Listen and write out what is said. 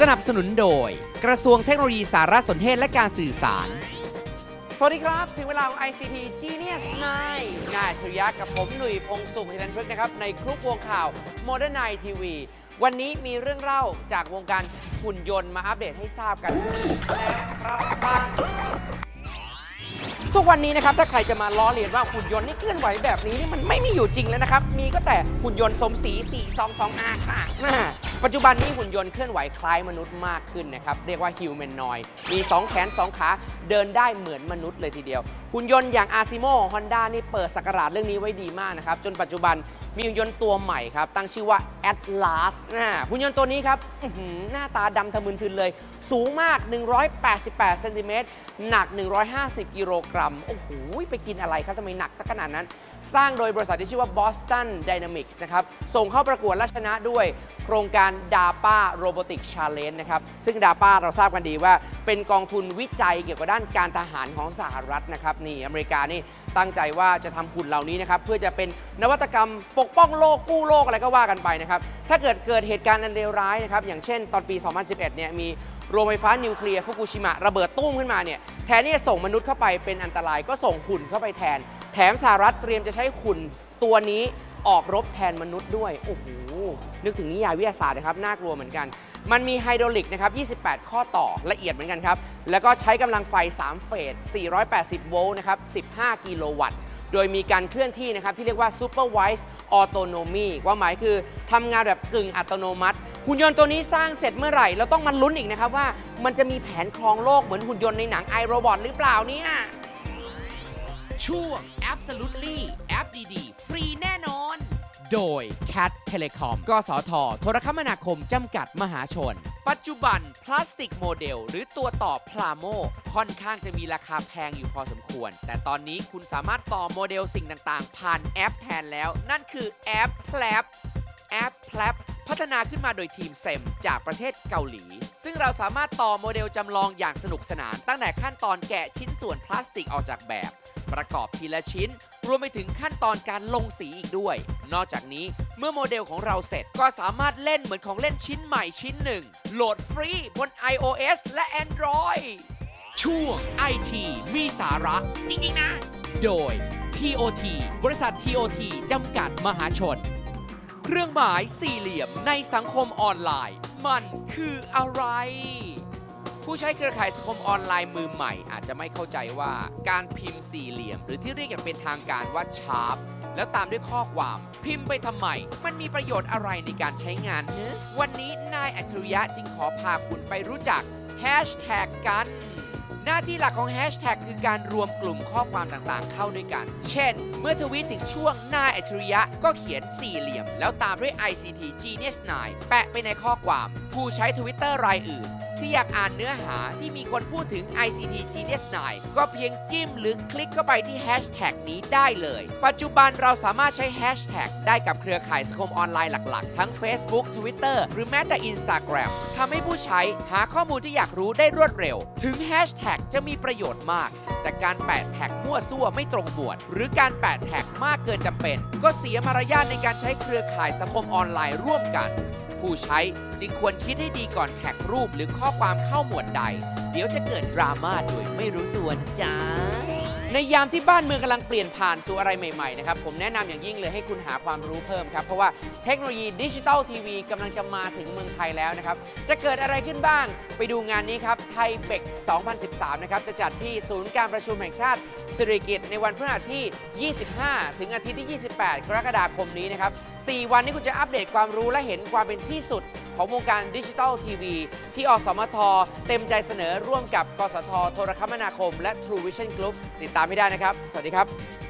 สนับสนุนโดย กระทรวงเทคโนโลยีสารสนเทศและการสื่อสาร สวัสดีครับ ถึงเวลาของ ICT Genius นายอัจฉริยะกับผมหนุ่ยพงษ์สุขฮิรันพฤกนะครับ ในคลุกวงข่าว Modern Night TV วันนี้มีเรื่องเล่าจากวงการหุ่นยนต์มาอัปเดตให้ทราบกันนะครับบ้าง ทุกวันนี้นะครับถ้าใครจะมาล้อเลียนว่าหุ่นยนต์นี่เคลื่อนไหวแบบนี้นี่มันไม่มีอยู่จริงแล้วนะครับ มีก็แต่หุ่นยนต์สมสี 422R ค่ะนะปัจจุบันนี้หุ่นยนต์เคลื่อนไหวคล้ายมนุษย์มากขึ้นนะครับ เรียกว่าฮิวแมนนอยมี 2 แขน 2 ขา เดินได้เหมือนมนุษย์เลยทีเดียว หุ่นยนต์อย่าง a s i m o ของ Honda นี่เปิดสักราชเรื่องนี้ไว้ดีมากนะครับ จนปัจจุบันมีหุ่นยนต์ตัวใหม่ครับ ตั้งชื่อว่า Atlas นะหุ่นยนต์ตัวนี้ครับอื้อหือหน้าตาดำทะมึนทึนเลย สูงมาก 188เซนติเมตรหนัก 150 กิโลกรัม โอ้โห ไปกินอะไรครับทำไมหนักสักขนาดนั้น สร้างโดยบริษัทที่ชื่อว่า Boston Dynamics นะครับ ส่งเข้าประกวดและชนะด้วยโครงการ DARPA Robotic Challenge นะครับ ซึ่ง DARPA เราทราบกันดีว่า เป็นกองทุนวิจัยเกี่ยวกับด้านการทหารของสหรัฐนะครับ นี่อเมริกานี่ตั้งใจว่าจะทำหุ่นเหล่านี้นะครับเพื่อจะเป็นนวัตกรรมปกป้องโลกกู้โลกอะไรก็ว่ากันไปนะครับถ้าเกิดเกิดเหตุการณ์อันเลวร้ายนะครับอย่างเช่นตอนปี 2011 เนี่ยมีโรงไฟฟ้านิวเคลียร์ฟุกุชิมะระเบิดตุ้มขึ้นมาเนี่ยแทนที่จะส่งมนุษย์เข้าไปเป็นอันตรายก็ส่งหุ่นเข้าไปแทน แถมสหรัฐเตรียมจะใช้หุ่นตัวนี้ออกรบแทนมนุษย์ด้วย โอ้โห นึกถึงนิยายวิทยาศาสตร์นะครับ น่ากลัวเหมือนกัน มันมีไฮดรอลิกนะครับ 28 ข้อต่อละเอียดเหมือนกันครับ แล้วก็ใช้กำลังไฟ 3 เฟส 480 โวลต์นะครับ 15 กิโลวัตต์ โดยมีการเคลื่อนที่นะครับ ที่เรียกว่า supervised autonomy ความหมายคือทำงานแบบกึ่งอัตโนมัติ หุ่นยนต์ตัวนี้สร้างเสร็จเมื่อไหร่ เราต้องมาลุ้นอีกนะครับว่ามันจะมีแผนครองโลกเหมือนหุ่นยนต์ในหนัง iRobot หรือเปล่าเนี่ย ช่วง Absolutely แอปดีๆ ฟรีแน่นอน โดย Cat Telecom กสทโทรคมนาคมจำกัดมหาชน ปัจจุบันพลาสติกโมเดล หรือตัวต่อพลาโม ค่อนข้างจะมีราคาแพงอยู่พอสมควร แต่ตอนนี้คุณสามารถต่อโมเดลสิ่งต่างๆ ผ่านแอปแทนแล้ว นั่นคือแอป p l a p แอป p l a p พัฒนาขึ้นมาโดยทีมเซมจากประเทศเกาหลี ซึ่งเราสามารถต่อโมเดลจำลองอย่างสนุกสนาน ตั้งแต่ขั้นตอนแกะชิ้นส่วนพลาสติกออกจากแบบ ประกอบทีละชิ้น รวมไปถึงขั้นตอนการลงสีอีกด้วย นอกจากนี้เมื่อโมเดลของเราเสร็จก็สามารถเล่นเหมือนของเล่นชิ้นใหม่ชิ้นหนึ่ง โหลดฟรีบน iOS และ Android ช่วง IT มีสาระ จริงๆนะ โดย TOT บริษัท TOT จำกัดมหาชน เครื่องหมายสี่เหลี่ยมในสังคมออนไลน์ มันคืออะไร ผู้ใช้เครือข่ายสังคมออนไลน์มือใหม่ อาจจะไม่เข้าใจว่าการพิมพ์สี่เหลี่ยม หรือที่เรียกอย่างเป็นทางการว่าชาร์ปแล้วตามด้วยข้อความ พิมพ์ไปทำไม มันมีประโยชน์อะไรในการใช้งานเนอวันนี้นายอัจฉริยะจึงขอพาคุณไปรู้จักแฮชแท็กกัน หน้าที่หลักของแฮชแท็กคือการรวมกลุ่มข้อความต่างๆ เข้าด้วยกัน เช่น เมื่อทวีตถึงช่วงนายอัจฉริยะก็เขียนสี่เหลี่ยม แล้วตามด้วย ICT Genius 9แปะไปในข้อความ ผู้ใช้ทวิตเตอร์รายอื่น ที่อยากอ่านเนื้อหาที่มีคนพูดถึง ICT Genius 9 ก็เพียงจิ้มหรือคลิกเข้าไปที่แฮชแท็กนี้ได้เลย ปัจจุบันเราสามารถใช้แฮชแท็กได้กับเครือข่ายสังคมออนไลน์หลักๆ ทั้ง Facebook Twitter หรือแม้แต่ Instagram ทำให้ผู้ใช้หาข้อมูลที่อยากรู้ได้รวดเร็ว ถึงแฮชแท็กจะมีประโยชน์มาก แต่การแปะแท็กมั่วซั่วไม่ตรงบวด หรือการแปะแท็กมากเกินจำเป็น ก็เสียมารยาทในการใช้เครือข่ายสังคมออนไลน์ร่วมกัน ผู้ใช้จึงควรคิดให้ดีก่อนแท็กรูปหรือข้อความเข้าหมวดใด เดี๋ยวจะเกิดดราม่าโดยไม่รู้ตัวจ้า ในยามที่บ้านเมืองกำลังเปลี่ยนผ่านสู่อะไรใหม่ๆนะครับผมแนะนำอย่างยิ่งเลยให้คุณหาความรู้เพิ่มครับ เพราะว่าเทคโนโลยีดิจิตอลทีวีกำลังจะมาถึงเมืองไทยแล้วนะครับ จะเกิดอะไรขึ้นบ้าง ไปดูงานนี้ครับไทยเบก2013 นะครับ จะจัดที่ศูนย์การประชุมแห่งชาติสิริกิติ์ในวันพฤหัสที่ 25 ถึงอาทิตย์ที่ 28 กรกฎาคมนี้นะครับ 4 วันนี้คุณจะอัปเดตความรู้และเห็นความเป็นที่สุด ของวงการดิจิทัลทีวี ที่อสมท เต็มใจเสนอร่วมกับ กสท โทรคมนาคม และ True Vision Group ติดตามให้ได้นะครับ สวัสดีครับ